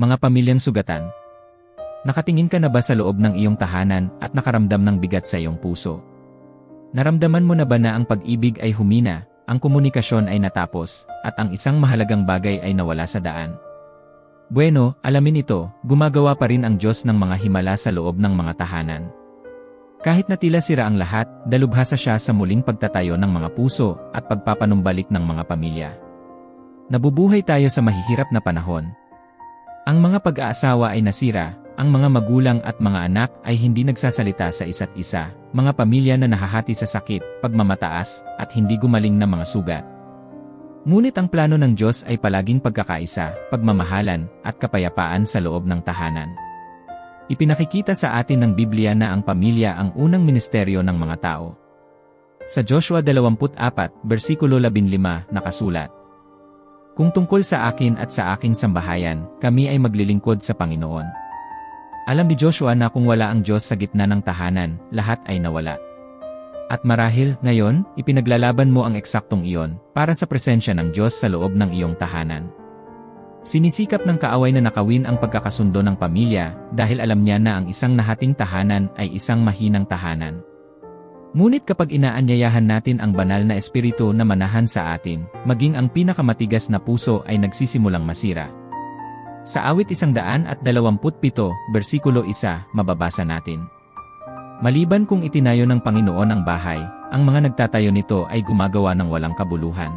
Mga pamilyang sugatan. Nakatingin ka na ba sa loob ng iyong tahanan at nakaramdam ng bigat sa iyong puso? Naramdaman mo na ba na ang pag-ibig ay humina, ang komunikasyon ay natapos, at ang isang mahalagang bagay ay nawala sa daan? Bueno, alamin ito, gumagawa pa rin ang Diyos ng mga himala sa loob ng mga tahanan. Kahit na tila sira ang lahat, dalubhasa siya sa muling pagtatayo ng mga puso at pagpapanumbalik ng mga pamilya. Nabubuhay tayo sa mahihirap na panahon. Ang mga pag-aasawa ay nasira, ang mga magulang at mga anak ay hindi nagsasalita sa isa't isa, mga pamilya na nahahati sa sakit, pagmamataas, at hindi gumaling na mga sugat. Ngunit ang plano ng Diyos ay palaging pagkakaisa, pagmamahalan, at kapayapaan sa loob ng tahanan. Ipinakikita sa atin ng Biblia na ang pamilya ang unang ministeryo ng mga tao. Sa Joshua 24, versikulo 15, nakasulat, Kung tungkol sa akin at sa aking sambahayan, kami ay maglilingkod sa Panginoon. Alam ni Joshua na kung wala ang Diyos sa gitna ng tahanan, lahat ay nawala. At marahil, ngayon, ipinaglalaban mo ang eksaktong iyon, para sa presensya ng Diyos sa loob ng iyong tahanan. Sinisikap ng kaaway na nakawin ang pagkakasundo ng pamilya dahil alam niya na ang isang nahating tahanan ay isang mahinang tahanan. Ngunit kapag inaanyayahan natin ang banal na espiritu na manahan sa atin, maging ang pinakamatigas na puso ay nagsisimulang masira. Sa awit isang daan at dalawamput pito, versikulo isa, mababasa natin. Maliban kung itinayo ng Panginoon ang bahay, ang mga nagtatayo nito ay gumagawa ng walang kabuluhan.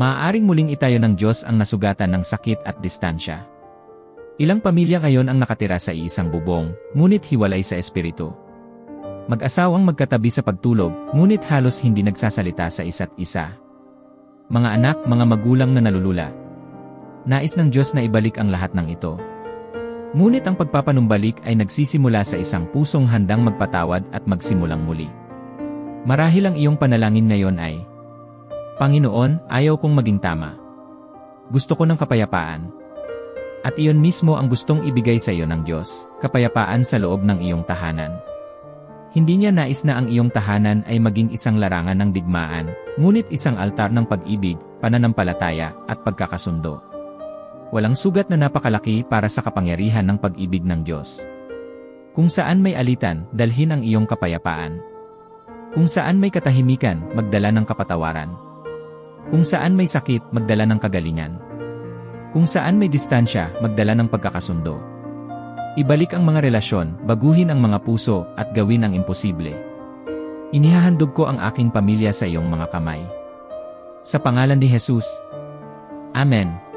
Maaaring muling itayo ng Diyos ang nasugatan ng sakit at distansya. Ilang pamilya ngayon ang nakatira sa iisang bubong, ngunit hiwalay sa espiritu. Mag-asawang magkatabi sa pagtulog, ngunit halos hindi nagsasalita sa isa't isa. Mga anak, mga magulang na nalulula. Nais ng Diyos na ibalik ang lahat ng ito. Ngunit ang pagpapanumbalik ay nagsisimula sa isang pusong handang magpatawad at magsimulang muli. Marahil ang iyong panalangin ngayon ay, Panginoon, ayaw kong maging tama. Gusto ko ng kapayapaan. At iyon mismo ang gustong ibigay sa iyo ng Diyos, kapayapaan sa loob ng iyong tahanan. Hindi niya nais na ang iyong tahanan ay maging isang larangan ng digmaan, ngunit isang altar ng pag-ibig, pananampalataya, at pagkakasundo. Walang sugat na napakalaki para sa kapangyarihan ng pag-ibig ng Diyos. Kung saan may alitan, dalhin ang iyong kapayapaan. Kung saan may katahimikan, magdala ng kapatawaran. Kung saan may sakit, magdala ng kagalingan. Kung saan may distansya, magdala ng pagkakasundo. Ibalik ang mga relasyon, baguhin ang mga puso, at gawin ang imposible. Inihahandog ko ang aking pamilya sa iyong mga kamay. Sa pangalan ni Jesus. Amen.